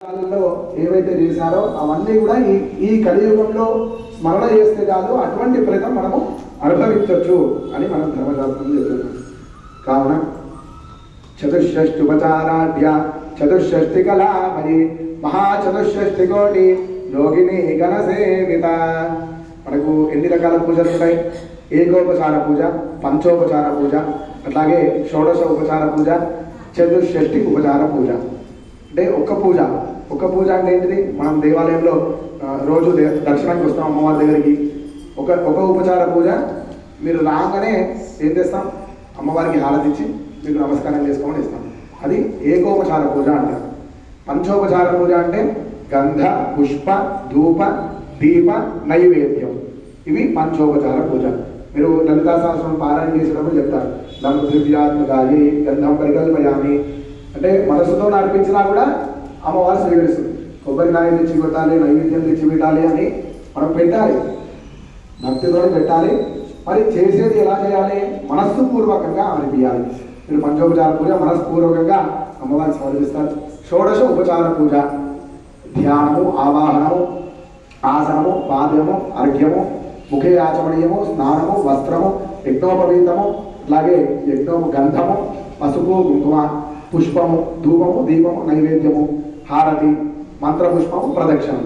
కాలంలో ఏవైతే చేశారో అవన్నీ కూడా ఈ ఈ కలియుగంలో స్మరణ చేస్తే కాదు అటువంటి ఫలితం మనము అనుభవించవచ్చు అని మనం ధర్మశాస్త్రం చెప్తున్నాం. కావున చతుషష్టి ఉపచారాఢ్య చతుషష్టి కళామయి మహాచతుషష్టి కోటి యోగిని గణసేవిత మనకు ఎన్ని రకాల పూజలు ఉంటాయి? ఏకోపచార పూజ పంచోపచార పూజ అట్లాగే షోడశ ఉపచార పూజ చతుషష్టి ఉపచార పూజ. అంటే ఒక్క పూజ. ఒక్క పూజ అంటే ఏంటిది? మనం దేవాలయంలో రోజు దర్శనానికి వస్తాం అమ్మవారి దగ్గరికి. ఒక ఒక ఉపచార పూజ. మీరు రాగానే ఏం చేస్తాం? అమ్మవారికి హారతి మీకు నమస్కారం చేసుకోమని ఇస్తాం. అది ఏకోపచార పూజ అంటారు. పంచోపచార పూజ అంటే గంధ పుష్ప ధూప దీప నైవేద్యం. ఇవి పంచోపచార పూజ. మీరు లలితా సహస్రం పారాయణ చేసేటప్పుడు చెప్తారు. నమ్మ దివ్యాత్మకాయి గంధం పరికల్పయామి. అంటే మనసుతో నడిపించినా కూడా అమ్మవారు స్వీకరిస్తుంది కొబ్బరికాయ తెచ్చి పెట్టాలి నైవేద్యం తెచ్చి పెట్టాలి అని మనం పెట్టాలి. భక్తితో పెట్టాలి. మరి చేసేది ఎలా చేయాలి? మనస్సుపూర్వకంగా అనిపించాలి. మీరు పంచోపచార పూజ మనస్పూర్వకంగా అమ్మవారిని సమర్పిస్తారు. షోడశ ఉపచార పూజ. ధ్యానము ఆవాహనము ఆసనము పాద్యము అర్ఘ్యము ముఖే ఆచమనీయము స్నానము వస్త్రము యజ్ఞోపవీతము అలాగే యజ్ఞోప గంధము పసుపు కుంకుమ పుష్పము ధూపము దీపము నైవేద్యము హారతి మంత్రపుష్పము ప్రదక్షిణం.